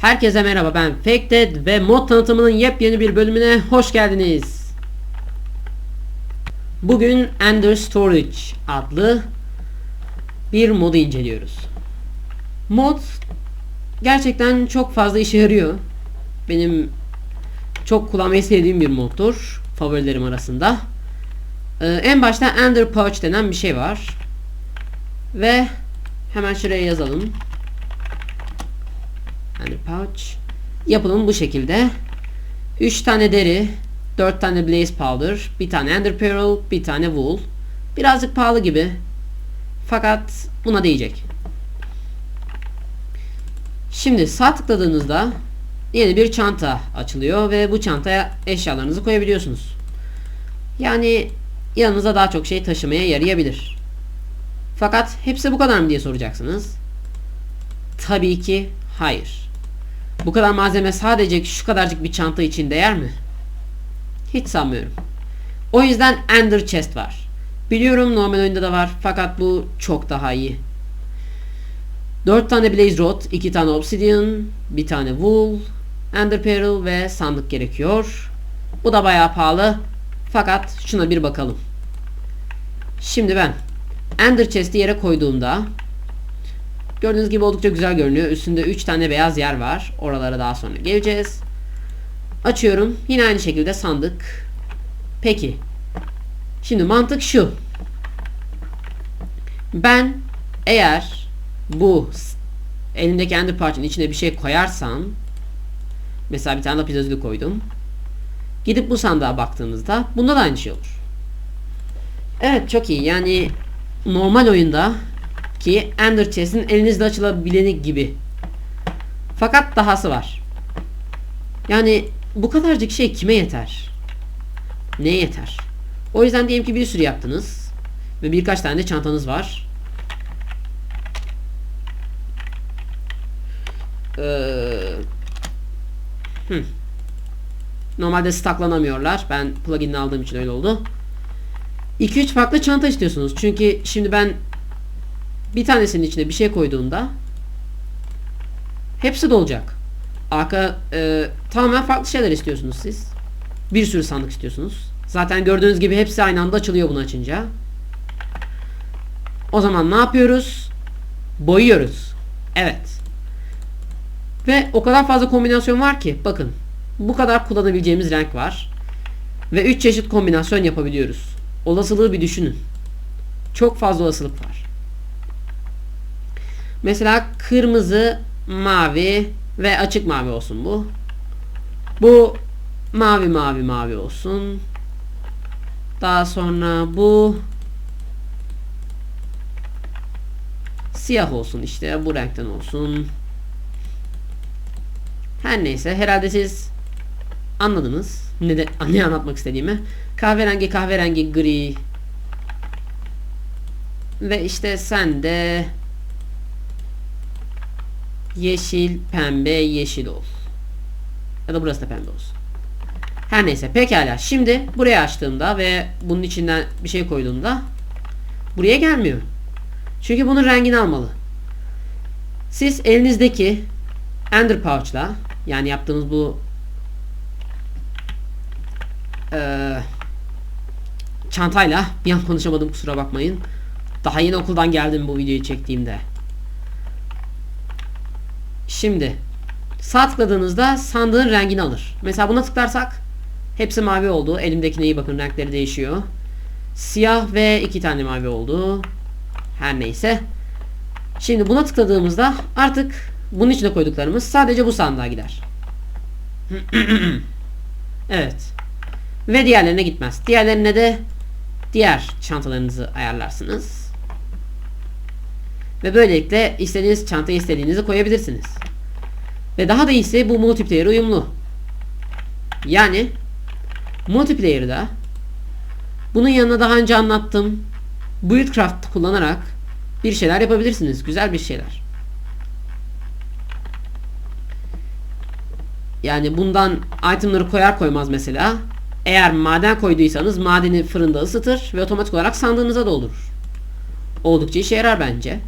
Herkese merhaba ben Faked ve mod tanıtımının yepyeni bir bölümüne hoş geldiniz. Bugün Ender Storage adlı bir modu inceliyoruz. Mod gerçekten çok fazla işe yarıyor. Benim çok kullanmayı sevdiğim bir moddur. Favorilerim arasında. Ee, en başta Ender Pouch denen bir şey var. Ve hemen şuraya yazalım. Ender Pouch. Yapılım bu şekilde. 3 tane deri, 4 tane Blaze Powder, bir tane Ender Pearl, bir tane Wool. Birazcık pahalı gibi. Fakat buna değecek. Şimdi sağ tıkladığınızda yeni bir çanta açılıyor ve bu çantaya eşyalarınızı koyabiliyorsunuz. Yani yanınıza daha çok şey taşımaya yarayabilir. Fakat hepsi bu kadar mı diye soracaksınız. Tabii ki hayır. Bu kadar malzeme sadece şu kadarcık bir çanta için değer mi? Hiç sanmıyorum. O yüzden Ender Chest var. Biliyorum normal oyunda da var fakat bu çok daha iyi. 4 tane Blaze Rod, 2 tane Obsidian, 1 tane Wool, Ender Pearl ve sandık gerekiyor. Bu da bayağı pahalı. Fakat şuna bir bakalım. Şimdi ben Ender Chest'i yere koyduğumda gördüğünüz gibi oldukça güzel görünüyor. Üstünde 3 tane beyaz yer var. Oralara daha sonra geleceğiz. Açıyorum. Yine aynı şekilde sandık. Peki. Şimdi mantık şu. Ben eğer bu elimdeki ender parçanın içine bir şey koyarsam mesela bir tane lapis koydum. Gidip bu sandığa baktığınızda bunda da aynı şey olur. Evet çok iyi. Yani normal oyunda ki Ender Chest'in elinizde açılabileni gibi. Fakat dahası var. Yani bu kadarcık şey kime yeter? Neye yeter? O yüzden diyelim ki bir sürü yaptınız ve birkaç tane de çantanız var. Ee, hmm. Normalde staklanamıyorlar. Ben plugin'ini aldığım için öyle oldu. 2-3 farklı çanta istiyorsunuz. Çünkü şimdi ben bir tanesinin içine bir şey koyduğumda hepsi dolacak. Arka e, tamamen farklı şeyler istiyorsunuz siz. Bir sürü sandık istiyorsunuz. Zaten gördüğünüz gibi hepsi aynı anda açılıyor bunu açınca. O zaman ne yapıyoruz? Boyuyoruz. Evet. Ve o kadar fazla kombinasyon var ki bakın. Bu kadar kullanabileceğimiz renk var. Ve 3 çeşit kombinasyon yapabiliyoruz. Olasılığı bir düşünün. Çok fazla olasılık var. Mesela kırmızı, mavi ve açık mavi olsun bu. Bu mavi mavi mavi olsun. Daha sonra bu siyah olsun işte bu renkten olsun. Her neyse herhalde siz anladınız ne de ne anlatmak istediğimi. Kahverengi kahverengi gri ve işte sen de yeşil pembe yeşil ol. Ya da burası da pembe olsun. Her neyse pekala. Şimdi buraya açtığımda ve bunun içinden bir şey koyduğumda buraya gelmiyor. Çünkü bunun rengini almalı. Siz elinizdeki Ender Pouch'la yani yaptığımız bu e, çantayla bir an konuşamadım kusura bakmayın. Daha yeni okuldan geldim bu videoyu çektiğimde. Şimdi sağ tıkladığınızda sandığın rengini alır. Mesela buna tıklarsak hepsi mavi oldu. Elimdekine iyi bakın renkleri değişiyor. Siyah ve iki tane mavi oldu. Her neyse. Şimdi buna tıkladığımızda artık bunun içine koyduklarımız sadece bu sandığa gider. evet. Ve diğerlerine gitmez. Diğerlerine de diğer çantalarınızı ayarlarsınız. Ve böylelikle istediğiniz çantayı istediğinizi koyabilirsiniz. Ve daha da iyisi bu multiplayer uyumlu. Yani multiplayer'da bunun yanına daha önce anlattım. Buildcraft kullanarak bir şeyler yapabilirsiniz. Güzel bir şeyler. Yani bundan itemları koyar koymaz mesela eğer maden koyduysanız madeni fırında ısıtır ve otomatik olarak sandığınıza doldurur. Oldukça işe yarar bence.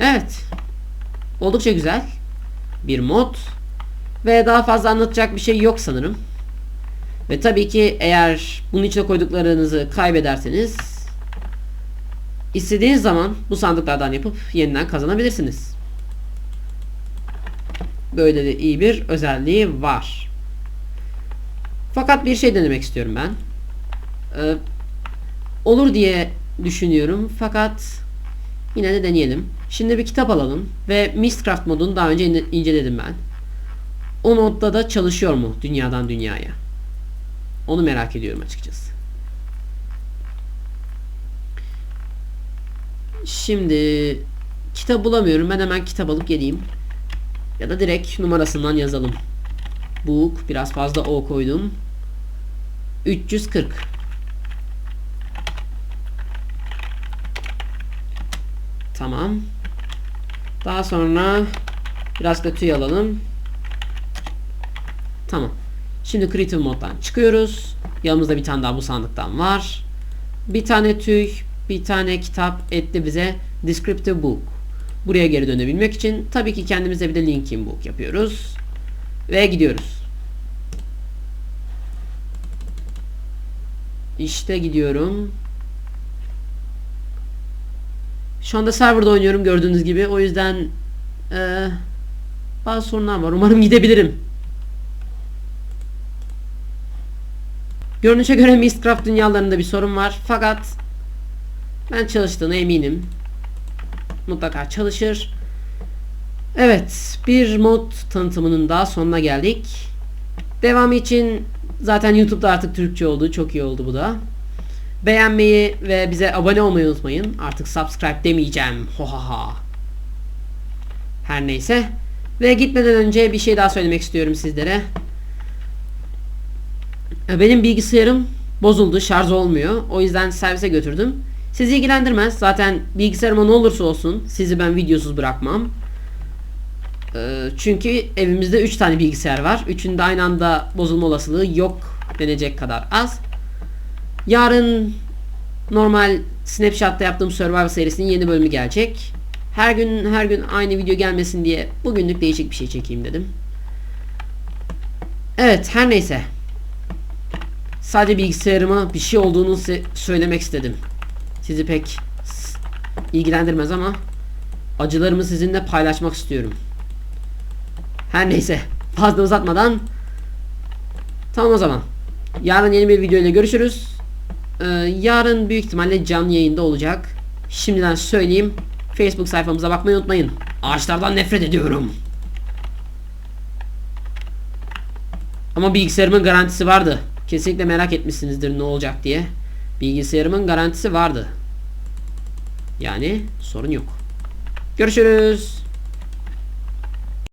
Evet. Oldukça güzel. Bir mod. Ve daha fazla anlatacak bir şey yok sanırım. Ve tabii ki eğer bunun içine koyduklarınızı kaybederseniz istediğiniz zaman bu sandıklardan yapıp yeniden kazanabilirsiniz. Böyle de iyi bir özelliği var. Fakat bir şey denemek istiyorum ben. Ee, olur diye düşünüyorum fakat yine de deneyelim. Şimdi bir kitap alalım ve Mistcraft modunu daha önce in- inceledim ben. O modda da çalışıyor mu dünyadan dünyaya? Onu merak ediyorum açıkçası. Şimdi kitap bulamıyorum. Ben hemen kitap alıp geleyim. Ya da direkt numarasından yazalım. Book biraz fazla O koydum. 340. Tamam. Daha sonra biraz da tüy alalım. Tamam. Şimdi Creative moddan çıkıyoruz. Yanımızda bir tane daha bu sandıktan var. Bir tane tüy, bir tane kitap etti bize Descriptive Book. Buraya geri dönebilmek için tabii ki kendimize bir de Linkin Book yapıyoruz. Ve gidiyoruz. İşte gidiyorum. Şu anda serverda oynuyorum gördüğünüz gibi. O yüzden eee, bazı sorunlar var. Umarım gidebilirim. Görünüşe göre Mistcraft dünyalarında bir sorun var. Fakat ben çalıştığına eminim. Mutlaka çalışır. Evet, bir mod tanıtımının daha sonuna geldik. Devamı için zaten YouTube'da artık Türkçe oldu. Çok iyi oldu bu da. Beğenmeyi ve bize abone olmayı unutmayın. Artık subscribe demeyeceğim. Hohaha. Her neyse. Ve gitmeden önce bir şey daha söylemek istiyorum sizlere. Benim bilgisayarım bozuldu. Şarj olmuyor. O yüzden servise götürdüm. Sizi ilgilendirmez. Zaten bilgisayarıma ne olursa olsun sizi ben videosuz bırakmam. E, Çünkü evimizde 3 tane bilgisayar var. Üçünde aynı anda bozulma olasılığı yok denecek kadar az. Yarın normal Snapchat'ta yaptığım Survivor serisinin yeni bölümü gelecek. Her gün her gün aynı video gelmesin diye bugünlük değişik bir şey çekeyim dedim. Evet her neyse. Sadece bilgisayarıma bir şey olduğunu söylemek istedim. Sizi pek ilgilendirmez ama acılarımı sizinle paylaşmak istiyorum. Her neyse fazla uzatmadan tamam o zaman. Yarın yeni bir video ile görüşürüz. Ee, yarın büyük ihtimalle canlı yayında olacak. Şimdiden söyleyeyim. Facebook sayfamıza bakmayı unutmayın. Ağaçlardan nefret ediyorum. Ama bilgisayarımın garantisi vardı. Kesinlikle merak etmişsinizdir ne olacak diye. Bilgisayarımın garantisi vardı. Yani sorun yok. Görüşürüz.